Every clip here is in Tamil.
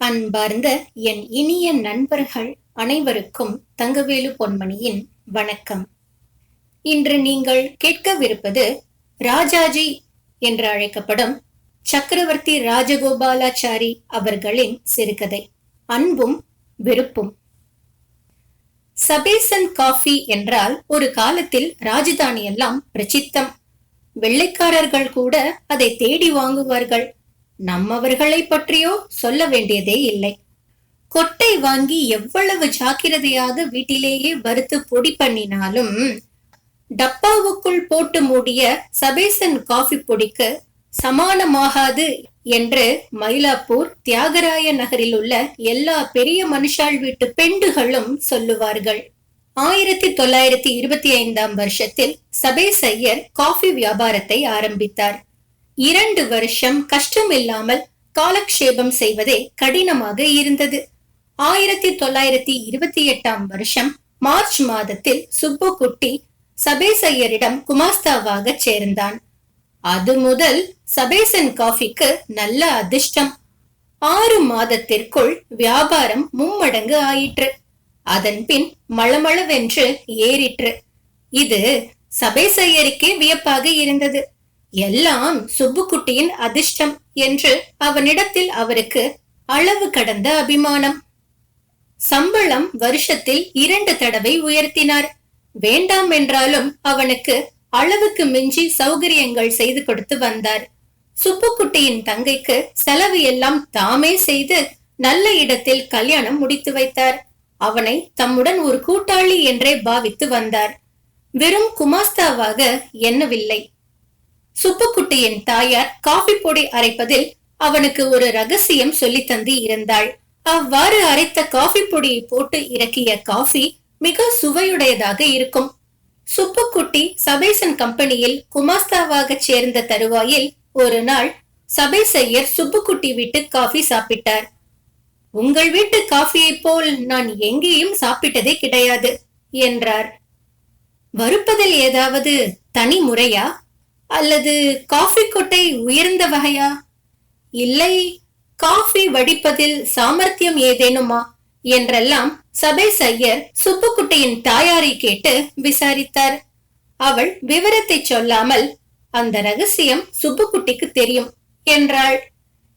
அன்பார்ந்த என் இனிய நண்பர்கள் அனைவருக்கும் தங்கவேலு பொன்மணியின் வணக்கம். இன்று நீங்கள் கேட்கவிருப்பது ராஜாஜி என்று அழைக்கப்படும் சக்கரவர்த்தி ராஜகோபாலாச்சாரி அவர்களின் சிறுகதை அன்பும் வெறுப்பும். சபேசன் காஃபி என்றால் ஒரு காலத்தில் ராஜதானி எல்லாம் பிரசித்தம். வெள்ளைக்காரர்கள் கூட அதை தேடி வாங்குவார்கள். நம்மவர்களை பற்றியோ சொல்ல வேண்டியதே இல்லை. கொட்டை வாங்கி எவ்வளவு ஜாக்கிரதையாக வீட்டிலேயே வறுத்து பொடி பண்ணினாலும் டப்பாவுக்குள் போட்டு மூடிய சபேசன் காஃபி பொடிக்கு சமானமாகாது என்று மயிலாப்பூர் தியாகராய நகரில் உள்ள எல்லா பெரிய மனுஷால் வீட்டு பெண்டுகளும் சொல்லுவார்கள். ஆயிரத்தி தொள்ளாயிரத்தி இருபத்தி ஐந்தாம் வருஷத்தில் சபேசையர் காஃபி வியாபாரத்தை ஆரம்பித்தார். இரண்டு வருஷம் கஷ்டம் இல்லாமல் காலக்ஷேபம் செய்வதே கடினமாக இருந்தது. ஆயிரத்தி தொள்ளாயிரத்தி இருபத்தி எட்டாம் வருஷம் மார்ச் மாதத்தில் சுப்புக்குட்டி குட்டி ஐயரிடம் குமாஸ்தாவாக சேர்ந்தான். அது முதல் சபேசன் காஃபிக்கு நல்ல அதிர்ஷ்டம். ஆறு மாதத்திற்குள் வியாபாரம் மும்மடங்கு ஆயிற்று. அதன் பின் மளமளவென்று ஏறிற்று. இது சபேசையருக்கே வியப்பாக இருந்தது. எல்லாம் சுப்புக்குட்டியின் அதிர்ஷ்டம் என்று அவனிடத்தில் அவருக்கு அளவு கடந்த அபிமானம். சம்பளம் வருஷத்தில் இரண்டு தடவை உயர்த்தினார். வேண்டாம் என்றாலும் அவனுக்கு அளவுக்கு மிஞ்சி சௌகரியங்கள் செய்து கொடுத்து வந்தார். சுப்புக்குட்டியின் தங்கைக்கு செலவு எல்லாம் தாமே செய்து நல்ல இடத்தில் கல்யாணம் முடித்து வைத்தார். அவனை தம்முடன் ஒரு கூட்டாளி என்றே பாவித்து வந்தார். வெறும் குமாஸ்தாவாக எண்ணவில்லை. சுப்புக்குட்டியின் தாயார் காஃபி பொடி அரைப்பதில் அவனுக்கு ஒரு ரகசியம் சொல்லி தந்து இருந்தாள். அவ்வாறு அரைத்த காஃபி பொடியை போட்டு இறக்கிய காஃபி மிக சுவையுடையதாக இருக்கும். சுப்புக்குட்டி சபேசன் கம்பெனியில் குமாஸ்தாவாக சேர்ந்த தருவாயில் ஒரு நாள் சபேசையர் சுப்புக்குட்டி வீட்டு காஃபி சாப்பிட்டார். உங்கள் வீட்டு காஃபியை போல் நான் எங்கேயும் சாப்பிட்டதே கிடையாது என்றார். வறுப்பதில் ஏதாவது தனி முறையா? அல்லது காஃபி கொட்டை உயர்ந்த வகையா? இல்லை காஃபி வடிப்பதில் சாமர்த்தியம் ஏதேனுமா? என்றெல்லாம் சபை சையர் சுப்புக்குட்டியின் தாயாரை கேட்டு விசாரித்தார். அவள் விவரத்தை சொல்லாமல் அந்த ரகசியம் சுப்புக்குட்டிக்கு தெரியும் என்றாள்.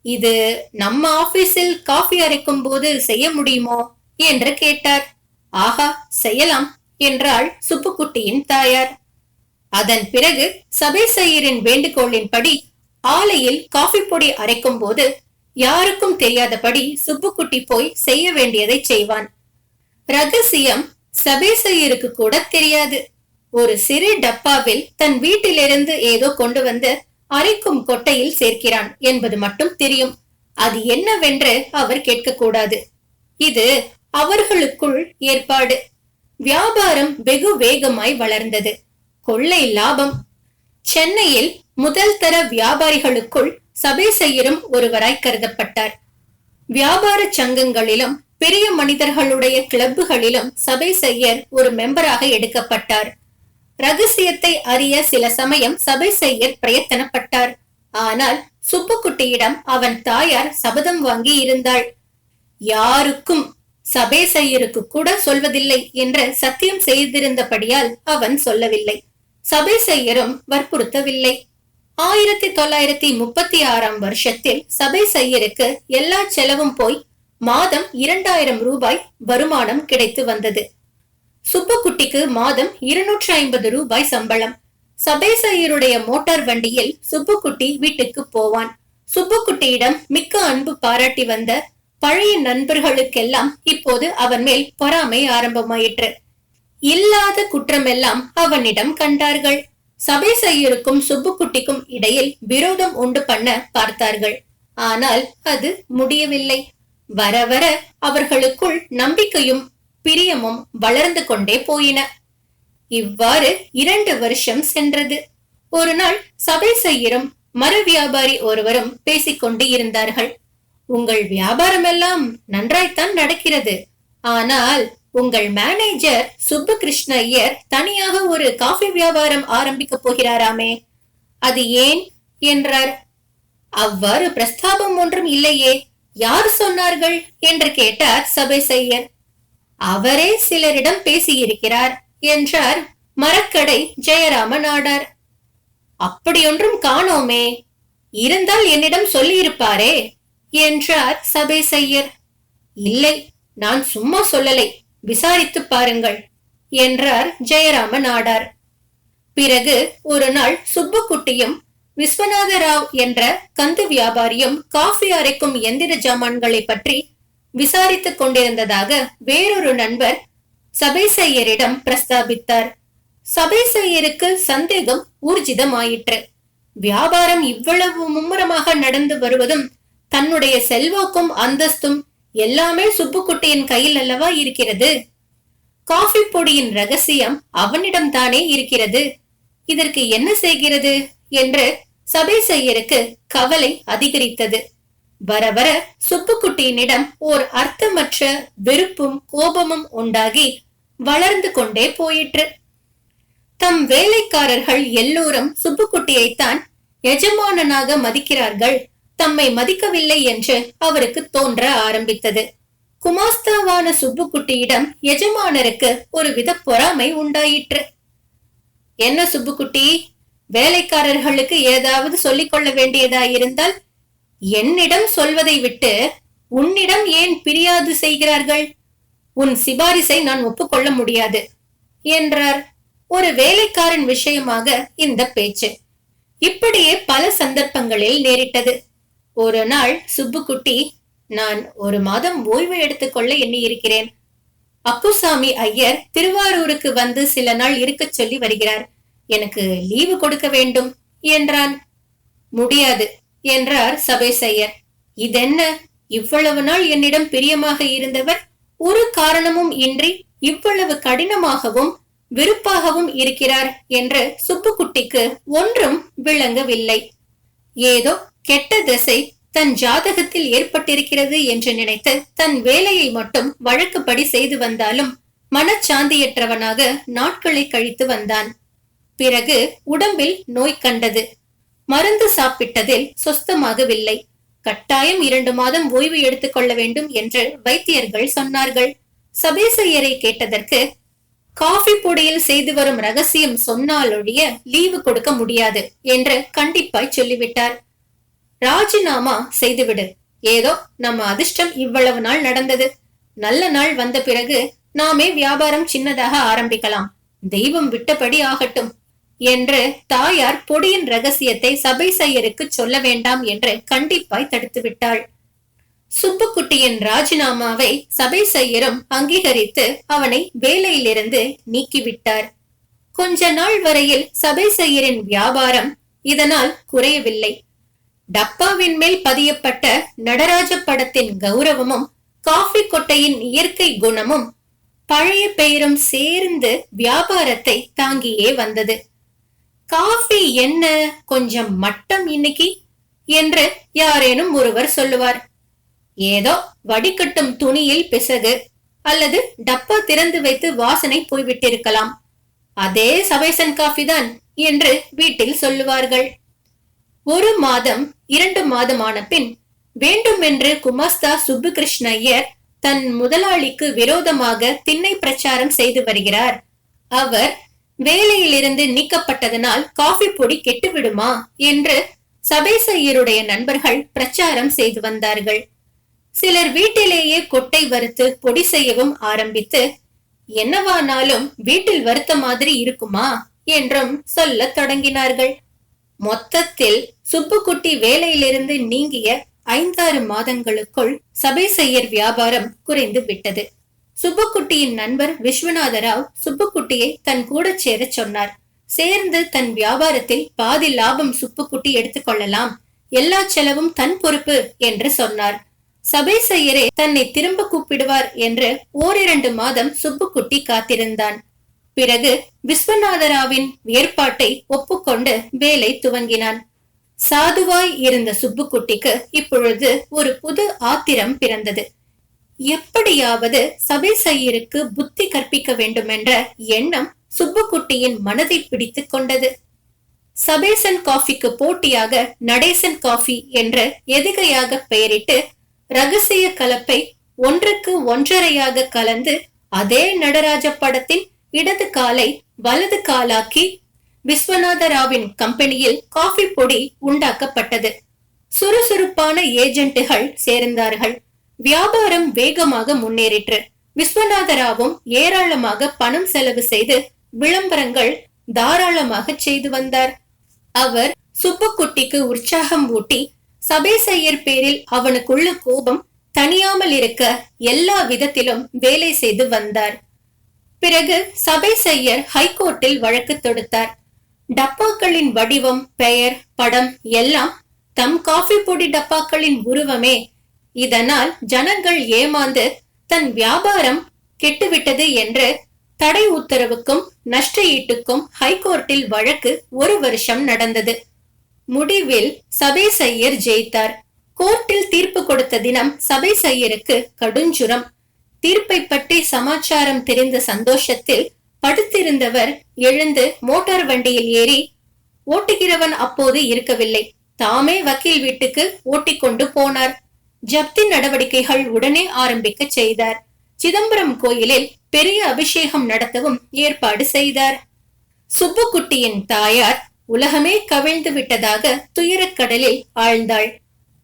இது நம்ம ஆபீஸில் காஃபி அரைக்கும் போது செய்ய முடியுமோ? என்று கேட்டார். ஆஹா செய்யலாம் என்றாள் சுப்புக்குட்டியின் தாயார். அதன் பிறகு சபேசையரின் வேண்டுகோளின்படி ஆலையில் காஃபி பொடி அரைக்கும் போது யாருக்கும் தெரியாதபடி சுப்புக்குட்டி போய் செய்ய வேண்டியதை செய்வான். ரகசியம் சபேசையருக்கு கூட தெரியாது. ஒரு சிறு டப்பாவில் தன் வீட்டிலிருந்து ஏதோ கொண்டு வந்து அரைக்கும் கொட்டையில் சேர்க்கிறான் என்பது மட்டும் தெரியும். அது என்னவென்று அவர் கேட்கக்கூடாது. இது அவர்களுக்குள் ஏற்பாடு. வியாபாரம் வெகு வேகமாய் வளர்ந்தது. கொள்ளை லாபம். சென்னையில் முதல் தர வியாபாரிகளுக்குள் சபை செய்யரும் ஒருவராய் கருதப்பட்டார். வியாபார சங்கங்களிலும் பெரிய மனிதர்களுடைய கிளப்புகளிலும் சபை செய்யர் ஒரு மெம்பராக எடுக்கப்பட்டார். ரகசியத்தை அறிய சில சமயம் சபை செய்யர் பிரயத்தனப்பட்டார். ஆனால் சுப்புக்குட்டியிடம் அவன் தாயார் சபதம் வாங்கி இருந்தாள். யாருக்கும் சபேசையருக்கு கூட சொல்வதில்லை என்று சத்தியம் செய்திருந்தபடியால் அவன் சொல்லவில்லை. சபேசையரும் வற்புறுத்தவில்லை. ஆயிரத்தி தொள்ளாயிரத்தி முப்பத்தி ஆறாம் வருஷத்தில் சபை எல்லா செலவும் போய் மாதம் இரண்டாயிரம் ரூபாய் வருமானம் கிடைத்து வந்தது. சுப்புக்குட்டிக்கு மாதம் இருநூற்றி ஐம்பது ரூபாய் சம்பளம். சபேசையருடைய மோட்டார் வண்டியில் சுப்புக்குட்டி வீட்டுக்கு போவான். சுப்புக்குட்டியிடம் மிக்க அன்பு பாராட்டி வந்த பழைய நண்பர்களுக்கெல்லாம் இப்போது அவன் மேல் பொறாமை ஆரம்பமாயிற்று. இல்லாத குற்றமெல்லாம் அவனிடம் கண்டார்கள். சபை சபேசையருக்கும் சுப்புக்குட்டிக்கும் இடையில் விரோதம் உண்டு பண்ண பார்த்தார்கள். ஆனால் அது முடியவில்லை. வர வர அவர்களுக்குள் நம்பிக்கையும் பிரியமும் வளர்ந்து கொண்டே போயின. இவ்வாறு இரண்டு வருஷம் சென்றது. ஒரு நாள் சபை செய்யரும் மர வியாபாரி ஒருவரும் பேசிக்கொண்டு இருந்தார்கள். உங்கள் வியாபாரம் எல்லாம் நன்றாய்த்தான் நடக்கிறது. ஆனால் உங்கள் மேனேஜர் சுப்பு கிருஷ்ண ஐயர் தனியாக ஒரு காஃபி வியாபாரம் ஆரம்பிக்க போகிறாராமே. அது ஏன்? என்றார். அவ்வாறு பிரஸ்தாபம் ஒன்றும் இல்லையே. யார் சொன்னார்கள்? என்று கேட்டார் சபை செய்யர் அவரே சிலரிடம் பேசியிருக்கிறார் என்றார் மரக்கடை ஜெயராமன் ஆடார் அப்படியொன்றும் காணோமே. இருந்தால் என்னிடம் சொல்லியிருப்பாரே என்றார் சபை செய்யர் இல்லை நான் சும்மா சொல்லலை. விசாரித்து பாருங்கள் என்றார் ஜெயராம நாடார் பிறகு ஒரு நாள் சுப்புக்குட்டியும் விஸ்வநாத ராவ் என்ற கந்து வியாபாரியும் காஃபி அரைக்கும் எந்திர ஜாமான்களை பற்றி விசாரித்துக் கொண்டிருந்ததாக வேறொரு நண்பர் சபை பிரஸ்தாபித்தார். சபை சந்தேகம் ஊர்ஜிதமாயிற்று. வியாபாரம் இவ்வளவு மும்முரமாக நடந்து வருவதும் தன்னுடைய செல்வாக்கும் அந்தஸ்தும் எல்லாமே சுப்புக்குட்டியின் கையில் அல்லவா இருக்கிறது? காஃபி பொடியின் ரகசியம் அவனிடம் தானே இருக்கிறது. இதற்கு என்ன செய்கிறது? என்று சபை செய்யருக்கு கவலை அதிகரித்தது. வர வர சுப்புக்குட்டியினிடம் ஓர் அர்த்தமற்ற வெறுப்பும் கோபமும் உண்டாகி வளர்ந்து கொண்டே போயிற்று. தம் வேலைக்காரர்கள் எல்லோரும் சுப்புக்குட்டியைத்தான் எஜமானனாக மதிக்கிறார்கள். தம்மை மதிக்கவில்லை என்று அவருக்கு தோன்ற ஆரம்பித்தது. குமாஸ்தாவான சுப்புக்குட்டியிடம் எஜமானருக்கு ஒரு வித பொறாமை உண்டாயிற்று. என்ன சுப்புக்குட்டி வேலைக்காரர்களுக்கு ஏதாவது சொல்லிக்கொள்ள வேண்டியதாயிருந்தால் என்னிடம் சொல்வதை விட்டு உன்னிடம் ஏன் பிரியாது செய்கிறார்கள்? உன் சிபாரிசை நான் ஒப்புக்கொள்ள முடியாது என்றார். ஒரு வேலைக்காரன் விஷயமாக இந்த பேச்சு இப்படியே பல சந்தர்ப்பங்களில் நேரிட்டது. ஒரு நாள் சுப்புக்குட்டி நான் ஒரு மாதம் ஓய்வு எடுத்துக்கொள்ள எண்ணி இருக்கிறேன் அப்புசாமி ஐயர் திருவாரூருக்கு வந்து சில நாள் இருக்கச் சொல்லி வருகிறார். எனக்கு லீவு கொடுக்க வேண்டும் என்றான். முடியாது என்றார் சபை செய்யர் இதென்ன? இவ்வளவு நாள் என்னிடம் பிரியமாக இருந்தவர் ஒரு காரணமும் இன்றி இவ்வளவு கடினமாகவும் விருப்பாகவும் இருக்கிறார் என்று சுப்புக்குட்டிக்கு ஒன்றும் விளங்கவில்லை. ஏதோ கெட்ட திசை தன் ஜாதகத்தில் ஏற்பட்டிருக்கிறது என்று நினைத்து தன் வேலையை மட்டும் வழக்குப்படி செய்து வந்தாலும் மனச்சாந்தியற்றவனாக நாட்களை கழித்து வந்தான். பிறகு உடம்பில் நோய் கண்டது. மருந்து சாப்பிட்டதில் சொஸ்தமாகவில்லை. கட்டாயம் இரண்டு மாதம் ஓய்வு எடுத்துக்கொள்ள வேண்டும் என்று வைத்தியர்கள் சொன்னார்கள். சபேசையரை கேட்டதற்கு காஃபி பொடியில் செய்து வரும் ரகசியம் சொன்னாலொழிய லீவு கொடுக்க முடியாது என்று கண்டிப்பாய் சொல்லிவிட்டார். ராஜினாமா செய்துவிடு. ஏதோ நம்ம அதிர்ஷ்டம் இவ்வளவு நாள் நடந்தது. நல்ல நாள் வந்த பிறகு நாமே வியாபாரம் சின்னதாக ஆரம்பிக்கலாம். தெய்வம் விட்டபடி ஆகட்டும் என்று தாயார் பொடியின் ரகசியத்தை சபை செய்யருக்கு சொல்ல வேண்டாம் என்று கண்டிப்பாய் தடுத்து விட்டாள் சுப்புக்குட்டியின் ராஜினாமாவை சபை செய்யரும் அங்கீகரித்து அவனை வேலையிலிருந்து நீக்கிவிட்டார். கொஞ்ச நாள் வரையில் சபை செய்யரின் வியாபாரம் இதனால் குறையவில்லை. டப்பாவின் மேல் பதியப்பட்ட நடராஜ படத்தின் கௌரவமும் காஃபி கொட்டையின் இயற்கை குணமும் பழைய பெயரும் சேர்ந்து வியாபாரத்தை தாங்கியே வந்தது. காஃபி என்ன? கொஞ்சம் மட்டம் இன்னைக்கு? என்று யாரேனும் ஒருவர் சொல்லுவார். ஏதோ வடிகட்டும் துணியில் பிசகு அல்லது டப்பா திறந்து வைத்து வாசனை போய்விட்டிருக்கலாம். அதே சபைசன் காஃபி தான் என்று வீட்டில் சொல்லுவார்கள். ஒரு மாதம் இரண்டு மாதமான பின் வேண்டுமென்று குமாஸ்தா சுப்புகிருஷ்ண ஐயர் தன் முதலாளிக்கு விரோதமாக திண்ணை பிரச்சாரம் செய்து வருகிறார். அவர் வேலையிலிருந்து நீக்கப்பட்டதனால் காஃபி பொடி கெட்டுவிடுமா என்று சபேசையருடைய நண்பர்கள் பிரச்சாரம் செய்து வந்தார்கள். சிலர் வீட்டிலேயே கொட்டை வறுத்து பொடி செய்யவும் ஆரம்பித்து என்னவானாலும் வீட்டில் வறுத்த மாதிரி இருக்குமா என்றும் சொல்லத் தொடங்கினார்கள். மொத்தத்தில் சுப்புக்குட்டி வேலையிலிருந்து நீங்கிய ஐந்தாறு மாதங்களுக்குள் சபை செய்யர் வியாபாரம் குறைந்து விட்டது. சுப்புக்குட்டியின் நண்பர் விஸ்வநாத ராவ் சுப்புக்குட்டியை தன் கூட சேரச் சொன்னார். சேர்ந்து தன் வியாபாரத்தில் பாதி லாபம் சுப்புக்குட்டி எடுத்துக்கொள்ளலாம் எல்லா செலவும் தன் பொறுப்பு என்று சொன்னார். சபை செய்யரே தன்னை திரும்ப கூப்பிடுவார் என்று ஓரிரண்டு மாதம் சுப்புக்குட்டி காத்திருந்தான். பிறகு விஸ்வநாதராவின் ஏற்பாட்டை ஒப்புக்கொண்டு வேலை துவங்கினான். சாதுவாய் இருந்த சுப்புக்குட்டிக்கு இப்பொழுது ஒரு புது ஆத்திரம் பிறந்தது. எப்படியாவது சபை சையருக்கு புத்தி கற்பிக்க வேண்டுமென்ற எண்ணம் சுப்புக்குட்டியின் மனதை பிடித்துக் கொண்டது. சபேசன் காஃபிக்கு போட்டியாக நடேசன் காஃபி என்று எதுகையாக பெயரிட்டு ரகசிய கலப்பை ஒன்றுக்கு ஒன்றரையாக கலந்து அதே நடராஜ படத்தின் இடது காலை வலது காலாக்கி விஸ்வநாதராவின் கம்பெனியில் காஃபி பொடி உண்டாக்கப்பட்டது. சுறுசுறுப்பான ஏஜென்ட்டுகள் சேர்ந்தார்கள். வியாபாரம் வேகமாக முன்னேறிற்று. விஸ்வநாதராவும் ஏராளமாக பணம் செலவு செய்து விளம்பரங்கள் தாராளமாக செய்து வந்தார். அவர் சுப்புக்குட்டிக்கு உற்சாகம் ஊட்டி சபேசையர் பேரில் அவனுக்குள்ள கோபம் தனியாமல் இருக்க எல்லா விதத்திலும் வேலை செய்து வந்தார். பிறகு சபை செய்யர் ஹைகோர்ட்டில் வழக்கு தொடுத்தார். டப்பாக்களின் வடிவம் பெயர் படம் எல்லாம் தம் காஃபி பொடி டப்பாக்களின் உருவமே. இதனால் ஜனங்கள் ஏமாந்து தன் வியாபாரம் கெட்டுவிட்டது என்று தடை உத்தரவுக்கும் நஷ்ட ஈட்டுக்கும் ஹைகோர்ட்டில் வழக்கு ஒரு வருஷம் நடந்தது. முடிவில் சபை செய்யர் ஜெயித்தார். கோர்ட்டில் தீர்ப்பு கொடுத்த தினம் சபை செய்யருக்கு கடுஞ்சுரம். தீர்ப்பை பற்றி சமாச்சாரம் தெரிந்த சந்தோஷத்தில் படுத்திருந்தவர் எழுந்து மோட்டார் வண்டியில் ஏறி ஓட்டுகிறவன் அப்போது இருக்கவில்லை. தாமே வக்கீல் வீட்டுக்கு ஓட்டிக்கொண்டு போனார். ஜப்தி நடவடிக்கைகள் உடனே ஆரம்பிக்க செய்தார். சிதம்பரம் கோயிலில் பெரிய அபிஷேகம் நடத்தவும் ஏற்பாடு செய்தார். சுப்புக்குட்டியின் தாயார் உலகமே கவிழ்ந்து விட்டதாக துயரக்கடலில் ஆழ்ந்தாள்.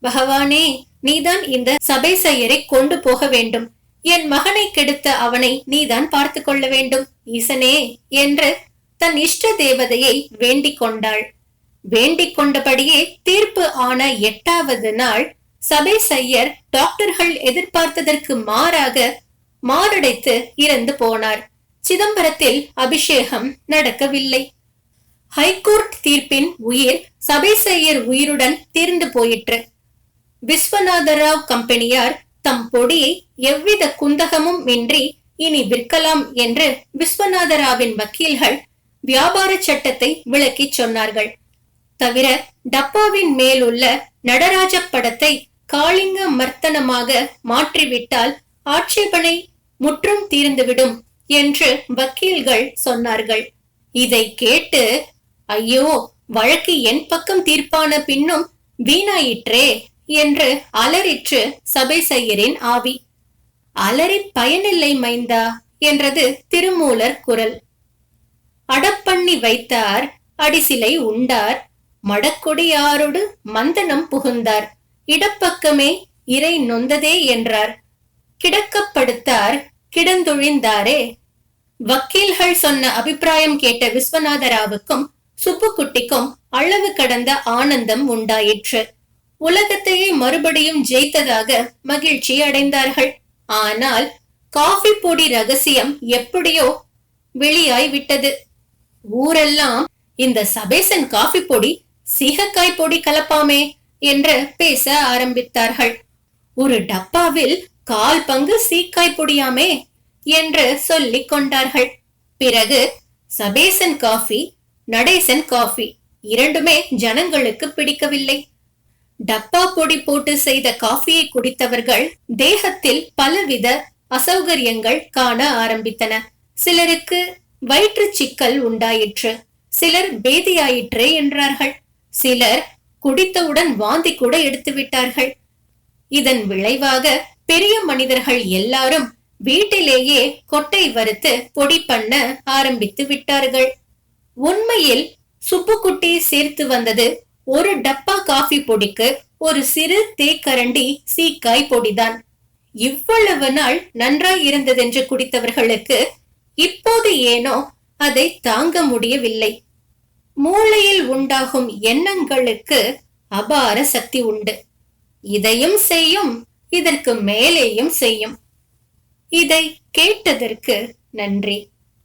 பகவானே நீதான் இந்த சபை செயரை கொண்டு போக வேண்டும். என் மகனை கெடுத்த அவனை நீதான் பார்த்து கொள்ள வேண்டும். ஈசனே! என்று தன் இஷ்ட தேவதையை வேண்டிக் கொண்டாள். வேண்டிக் கொண்டபடியே தீர்ப்பு ஆன எட்டாவது நாள் சபை சையர் டாக்டர்கள் எதிர்பார்த்ததற்கு மாறாக மாரடைத்து இறந்து போனார். சிதம்பரத்தில் அபிஷேகம் நடக்கவில்லை. ஹைகோர்ட் தீர்ப்பின் உயிர் சபை செய்யர் உயிருடன் தீர்ந்து போயிற்று. விஸ்வநாதராவ் கம்பெனியார் தம் பொடியை எவ்வித குந்தகமும் இன்றி இனி விற்கலாம் என்று விஸ்வநாதராவின் வக்கீல்கள் வியாபார சட்டத்தை விளக்கி சொன்னார்கள். தவிர டப்பாவின் மேலுள்ள நடராஜ படத்தை காளிங்க மர்த்தனமாக மாற்றிவிட்டால் ஆட்சேபனை முற்றும் தீர்ந்துவிடும் என்று வக்கீல்கள் சொன்னார்கள். இதை கேட்டு ஐயோ வழக்கு என் பக்கம் தீர்ப்பான பின்னும் வீணாயிற்றே! என்று அலறிற்று சபை செய்யரின் ஆவி. அலறி பயனில்லை மைந்தா என்றது திருமூலர் குரல். அடப்பண்ணி வைத்தார் அடிசிலை உண்டார் மடக்கொடியாரோடு மந்தனம் புகுந்தார் இடப்பக்கமே இறை நொந்ததே என்றார். கிடக்கப்படுத்தார் கிடந்தொழிந்தாரே வக்கீல்கள் சொன்ன அபிப்பிராயம் கேட்ட விஸ்வநாதராவுக்கும் சுப்புக்குட்டிக்கும் அளவு கடந்த ஆனந்தம் உண்டாயிற்று. உலகத்தையே மறுபடியும் ஜெயித்ததாக மகிழ்ச்சி அடைந்தார்கள். ஆனால் காஃபி பொடி ரகசியம் எப்படியோ வெளியாய் விட்டது. ஊரெல்லாம் இந்த சபேசன் காஃபி பொடி சீகக்காய் பொடி கலப்பாமே என்று பேச ஆரம்பித்தார்கள். ஒரு டப்பாவில் கால் பங்கு சீக்காய் பொடியாமே என்று சொல்லிக் கொண்டார்கள். பிறகு சபேசன் காஃபி நடேசன் காஃபி இரண்டுமே ஜனங்களுக்கு பிடிக்கவில்லை. டப்பா பொடி போட்டு செய்த காஃபியை குடித்தவர்கள் தேகத்தில் பலவித அசௌகரியங்கள் காண ஆரம்பித்தன. சிலருக்கு வயிற்று சிக்கல் உண்டாயிற்று. சிலர் பேதியாயிற்றே என்றார்கள். சிலர் குடித்தவுடன் வாந்தி கூட எடுத்து விட்டார்கள். இதன் விளைவாக பெரிய மனிதர்கள் எல்லாரும் வீட்டிலேயே கொட்டை வறுத்து பொடி பண்ண ஆரம்பித்து விட்டார்கள். உண்மையில் சுப்புக்குட்டி சேர்த்து வந்தது ஒரு டப்பா காஃபி பொடிக்கு ஒரு சிறு தேக்கரண்டி சீக்காய் பொடிதான். இவ்வளவு நாள் நன்றாய் இருந்ததென்று குடித்தவர்களுக்கு இப்போது ஏனோ அதை தாங்க முடியவில்லை. மூளையில் உண்டாகும் எண்ணங்களுக்கு அபார சக்தி உண்டு. இதையும் செய்யும் இதற்கு மேலேயும் செய்யும். இதை கேட்டதற்கு நன்றி.